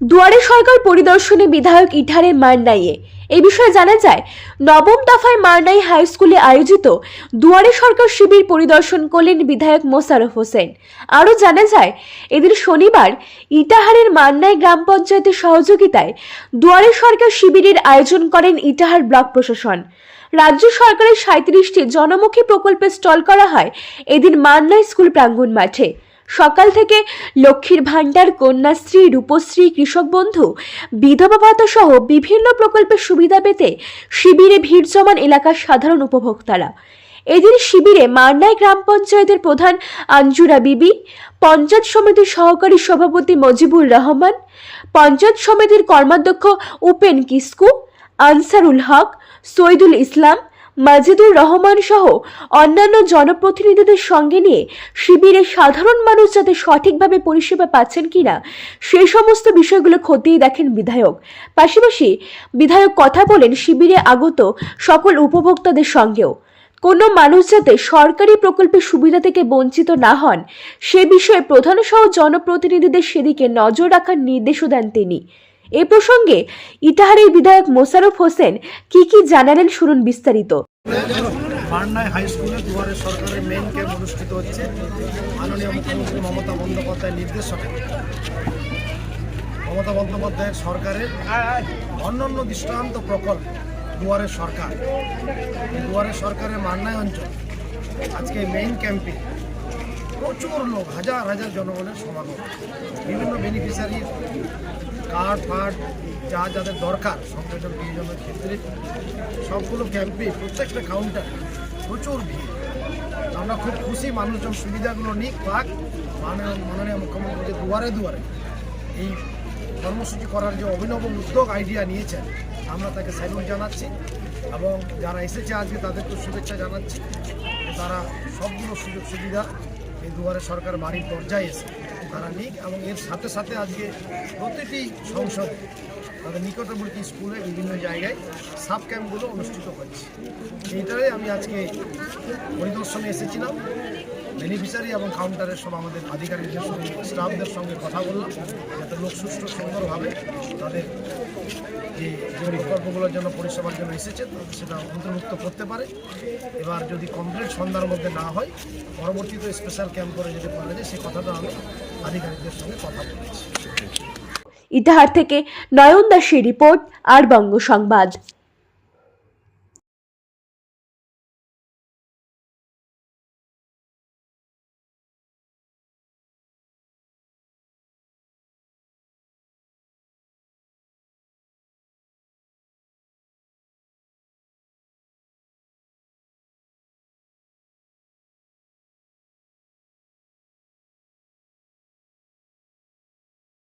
দুয়ারে সরকার পরিদর্শনে বিধায়ক ইঠারের মারনাইয়ে এই বিষয়ে জানা যায়, নবম দফায় মারনাই হাই স্কুলে আয়োজিত দুয়ারে সরকার শিবির পরিদর্শন করলেন বিধায়ক মোশারফ হোসেন। আরও জানা যায়, এদিন শনিবার ইটাহারের মান্নাই গ্রাম পঞ্চায়েতের সহযোগিতায় দুয়ারে সরকার শিবিরের আয়োজন করেন ইটাহার ব্লক প্রশাসন। রাজ্য সরকারের সাঁত্রিশটি জনমুখী প্রকল্পে স্টল করা হয় এদিন মান্নাই স্কুল প্রাঙ্গণ মাঠে। সকাল থেকে লক্ষ্মীর ভাণ্ডার, কন্যাশ্রী, রূপশ্রী, কৃষক বন্ধু, বিধবা ভাতা সহ বিভিন্ন প্রকল্পের সুবিধা পেতে শিবিরে ভিড় জমান এলাকার সাধারণ উপভোক্তারা। এদিন শিবিরে মান্নাই গ্রাম পঞ্চায়েতের প্রধান আঞ্জুরা বিবি, পঞ্চায়েত সমিতির সহকারী সভাপতি মজিবুর রহমান, পঞ্চায়েত সমিতির কর্মাধ্যক্ষ উপেন কিস্কু, আনসারুল হক, সৈদুল ইসলাম মাজিদুর রহমান সহ অন্যান্য জনপ্রতিনিধিদের সঙ্গে নিয়ে শিবিরে সাধারণ মানুষ যাতে সঠিকভাবে পরিষেবা পাচ্ছেন কিনা সেই সমস্ত বিষয়গুলো খতিয়ে দেখেন বিধায়ক। পাশাপাশি বিধায়ক কথা বলেন শিবিরে আগত সকল উপভোক্তাদের সঙ্গেও। কোনো মানুষ যাতে সরকারি প্রকল্পের সুবিধা থেকে বঞ্চিত না হন, সে বিষয়ে প্রধান সহ জনপ্রতিনিধিদের সেদিকে নজর রাখার নির্দেশও দেন তিনি। এ প্রসঙ্গে ইটাহারের বিধায়ক মোশারফ হোসেন কি কি জানালেন শুনুন বিস্তারিত। পান্নায় হাই স্কুলে দুয়ারে সরকারের মেন ক্যাম্প অনুষ্ঠিত হচ্ছে। মাননীয় মুখ্যমন্ত্রী মমতা বন্দ্যোপাধ্যায়ের নির্দেশনে মমতা বন্দ্যোপাধ্যায়ের সরকারের অন্যান্য দৃষ্টান্ত প্রকল্প দুয়ারে সরকার। দুয়ারে সরকারের মান্নায় অঞ্চল। আজকে মেইন ক্যাম্পে প্রচুর লোক, হাজার হাজার জনগণের সমাগম। বিভিন্ন বেনিফিশিয়ারির কার্ড ফার্ড যা যাদের দরকার, সংযোজন বিয়োজনের ক্ষেত্রে সবগুলো ক্যাম্পে প্রত্যেকটা কাউন্টার প্রচুর ভিড়। আমরা খুব খুশি মানুষজন সুবিধাগুলো নিক, পাক, মাননীয় মুখ্যমন্ত্রী দুয়ারে দুয়ারে এই কর্মসূচি করার যে অভিনব উদ্যোগ আইডিয়া নিয়েছেন, আমরা তাকে স্যালুট জানাচ্ছি এবং যারা এসেছে আজকে তাদেরকে শুভেচ্ছা জানাচ্ছি। তারা সবগুলো সুযোগ সুবিধা এই দুয়ারে সরকার বাড়ির দরজায় এসে তারা নিক এবং এর সাথে সাথে আজকে প্রতিটি সংসদ তাদের নিকটবর্তী স্কুলে বিভিন্ন জায়গায় সাব ক্যাম্পগুলো অনুষ্ঠিত হয়েছে এইটারে আমি আজকে পরিদর্শনে এসেছিলাম। বেনিফিশিয়ারি এবং কাউন্টারের সব আমাদের আধিকারিকদের সঙ্গে, স্টাফদের সঙ্গে কথা বললাম, যাতে লোক সুষ্ঠু সুন্দরভাবে তাদের যে যে প্রকল্পগুলোর জন্য পরিষেবার জন্য এসেছে সেটা অন্তর্ভুক্ত করতে পারে। এবার যদি কমপ্লিট সন্ধ্যার মধ্যে না হয়, পরবর্তীতে স্পেশাল ক্যাম্প করে যেতে পারা যায়, সে কথাটা আমি আধিকারিকদের সঙ্গে কথা বলেছি। ইতিহার থেকে নয়ন দাসের রিপোর্ট আর বঙ্গ সংবাদ।